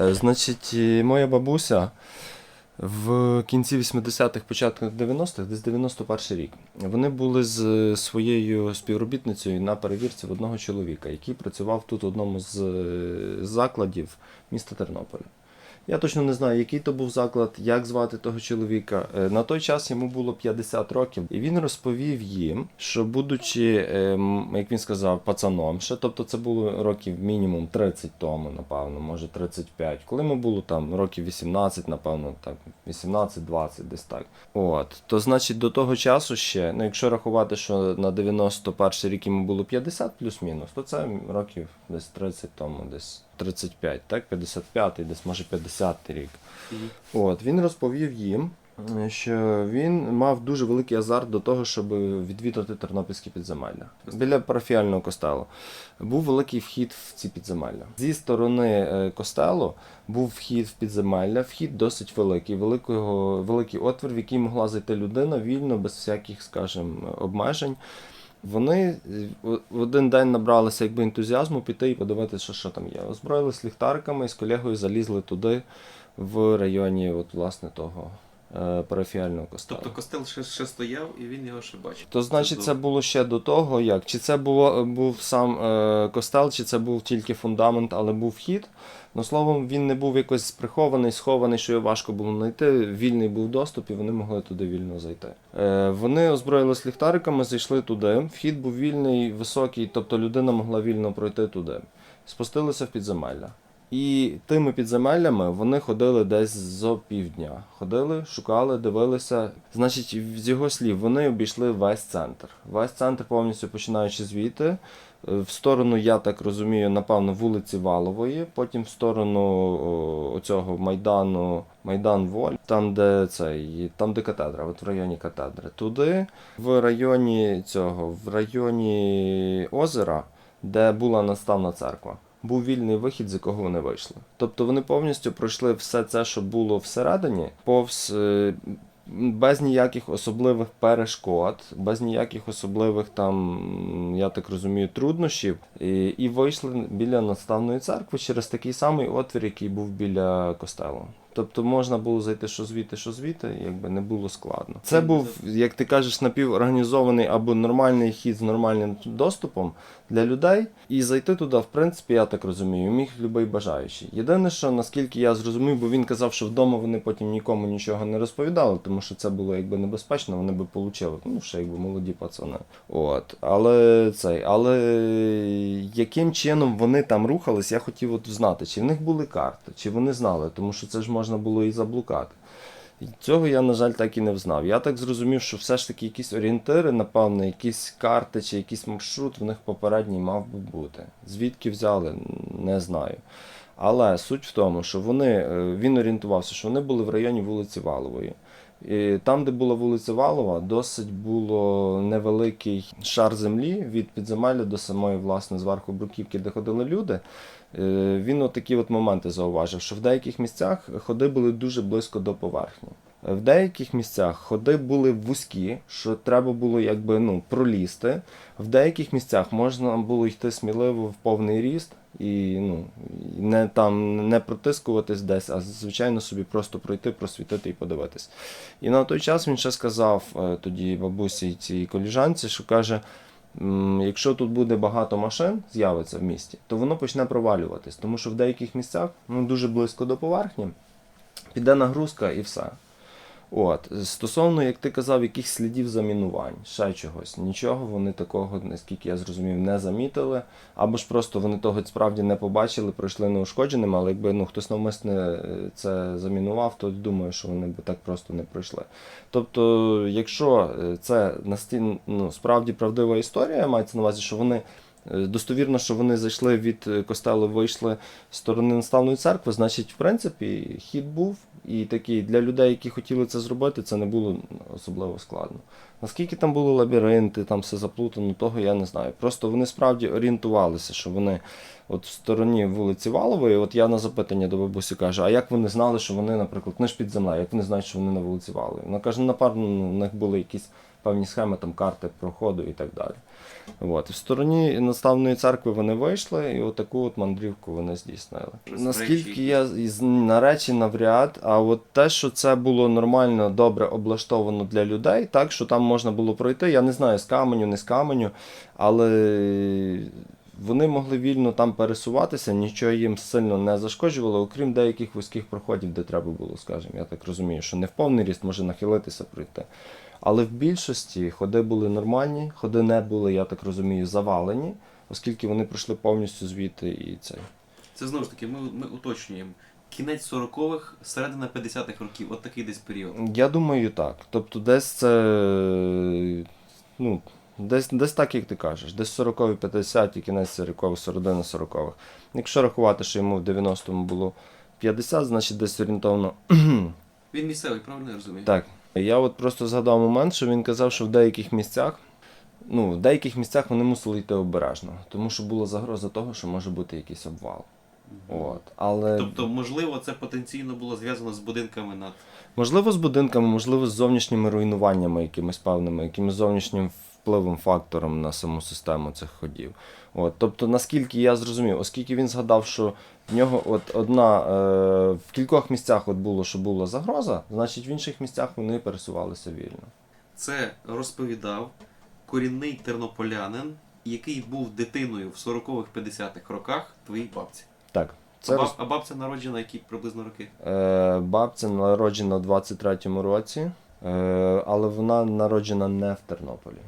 Е, Значить, моя бабуся в кінці 80-х, початку 90-х, десь 91 рік, вони були з своєю співробітницею на перевірці в одного чоловіка, який працював тут в одному з е, закладів міста Тернополя. Я точно не знаю, який то був заклад, як звати того чоловіка. Е, На той час йому було 50 років, і він розповів їм, що будучи, ем, як він сказав, пацаном, ще, тобто це було років мінімум 30 тому, напевно, може 35. Коли йому було там років 18, напевно, так, 18-20, десь так. От, то значить до того часу ще, ну якщо рахувати, що на 91 рік йому було 50 плюс-мінус, то це років десь 30 тому, десь 35, так, 55, десь може 50 рік. От, він розповів їм, що він мав дуже великий азарт до того, щоб відвідати тернопільські підземелля. Біля парафіального костелу був великий вхід в ці підземелля. Зі сторони е, костелу був вхід в підземелля, вхід досить великий, великого, великий отвір, в який могла зайти людина вільно, без всяких, скажімо, обмежень. Вони е, в- один день набралися якби ентузіазму піти і подивитися, що, там є. Озброїлись ліхтариками і з колегою залізли туди, в районі от, власне, того парафіального костелу. Тобто костел ще, ще стояв і він його ще бачив. То значить, це було ще до того, як чи це було був сам е, костел, чи це був тільки фундамент, але був вхід. Ну словом, він не був якось прихований, схований, що його важко було знайти. Вільний був доступ, і вони могли туди вільно зайти. Е, вони озброїлись ліхтариками, зайшли туди. Вхід був вільний, високий, тобто людина могла вільно пройти туди. Спустилися в підземелля. І тими підземеллями вони ходили десь зо півдня. Ходили, шукали, дивилися. Значить, з його слів, вони обійшли весь центр. Весь центр повністю починаючи звідти. е, В сторону, я так розумію, напевно, вулиці Валової, потім в сторону оцього майдану, Майдан Воль, там, де цей, там, де катедра, от в районі катедри. Туди, в районі цього, в районі озера, де була наставна церква був вільний вихід, з якого вони вийшли. Тобто вони повністю пройшли все це, що було всередині, повз е, без ніяких особливих перешкод, без ніяких особливих там, я так розумію, труднощів, і, і вийшли біля наставної церкви через такий самий отвір, який був біля костелу. Тобто можна було зайти що звідти, що звідти, якби не було складно. Це був, як ти кажеш, напіворганізований або нормальний хід з нормальним доступом для людей. І зайти туди, в принципі, я так розумію, міг будь-який бажаючий. Єдине, що наскільки я зрозумів, бо він казав, що вдома вони потім нікому нічого не розповідали, тому що це було якби небезпечно, вони би получили. Ну, ще якби молоді пацани. От. Але цей, але яким чином вони там рухались, я хотів от знати, чи в них були карти, чи вони знали, тому що це ж можна було і заблукати. Цього я, на жаль, так і не взнав. Я так зрозумів, що все ж таки якісь орієнтири, напевно, якісь карти чи якийсь маршрут в них попередній мав би бути. Звідки взяли, не знаю. Але суть в тому, що вони, е, він орієнтувався, що вони були в районі вулиці Валової. І там, де була вулиця Валова, досить було невеликий шар землі від підземелля до самої, власне, зверху бруківки, де ходили люди. Е, Він отакі от моменти зауважив, що в деяких місцях ходи були дуже близько до поверхні. В деяких місцях ходи були вузькі, що треба було якби ну, пролізти. В деяких місцях можна було йти сміливо в повний ріст і ну, не там не протискуватись десь, а звичайно собі просто пройти, просвітити і подивитись. І на той час він ще сказав е, тоді бабусі цій коліжанці, що каже. Якщо тут буде багато машин, з'явиться в місті, то воно почне провалюватись, тому що в деяких місцях ну, дуже близько до поверхні, піде нагрузка і все. От. Стосовно, як ти казав, якихось слідів замінувань, ще чогось, нічого вони такого, наскільки я зрозумів, не замітили. Або ж просто вони того справді не побачили, пройшли неушкодженими, але якби ну, хтось навмисне е, це замінував, то думаю, що вони б так просто не пройшли. Тобто, якщо е, це настільки ну, справді правдива історія, мається на увазі, що вони. Е, Достовірно, що вони зайшли від е, костелу, вийшли з сторони наставної церкви, значить, в принципі, хід був. І такий для людей, які хотіли це зробити, це не було особливо складно. Наскільки там були лабіринти, там все заплутано, того я не знаю. Просто вони справді орієнтувалися, що вони от в стороні вулиці Валової, от я на запитання до бабусі кажу, а як вони знали, що вони, наприклад, не ж під землею, як вони знають, що вони на вулиці Валової? Вона каже, напевно, у них були якісь певні схеми, там карти проходу і так далі. От. В стороні наставної церкви вони вийшли, і отаку от мандрівку вони здійснили. Наскільки я на речі навряд, а от те, що це було нормально, добре облаштовано для людей, так що там можна було пройти, я не знаю, з каменю, не з каменю, але вони могли вільно там пересуватися, нічого їм сильно не зашкоджувало, окрім деяких вузьких проходів, де треба було, скажімо. Я так розумію, що не в повний ріст може нахилитися пройти. Але в більшості ходи були нормальні, ходи не були, я так розумію, завалені, оскільки вони пройшли повністю звідти і цей. Це знову ж таки, ми, ми уточнюємо. Кінець 40-х, середина 50-х років, от такий десь період. Я думаю, так. Тобто, десь це. Ну, десь, десь так, як ти кажеш. Десь 40-ві, 50-ті, кінець 40-х, середина 40-х. Якщо рахувати, що йому в 90-му було 50, значить десь орієнтовно. Він місцевий, правильно я розумію? так. Я от просто згадав момент, що він казав, що в деяких місцях. Ну, в деяких місцях вони мусили йти обережно, тому що була загроза того, що може бути якийсь обвал. От. Але Тобто, можливо, це потенційно було зв'язано з будинками над. Можливо, з будинками, можливо, з зовнішніми руйнуваннями, якимись певними, якимось зовнішнім впливом, фактором на саму систему цих ходів. От, тобто, наскільки я зрозумів, оскільки він згадав, що в нього от одна е, в кількох місцях от було, що була загроза, значить в інших місцях вони пересувалися вільно. Це розповідав корінний тернополянин, який був дитиною в 40-х 50-х роках твоїй бабці. Так, А, це баб- а бабця народжена які приблизно роки? е, бабця народжена в 23-му році, але вона народжена не в Тернополі.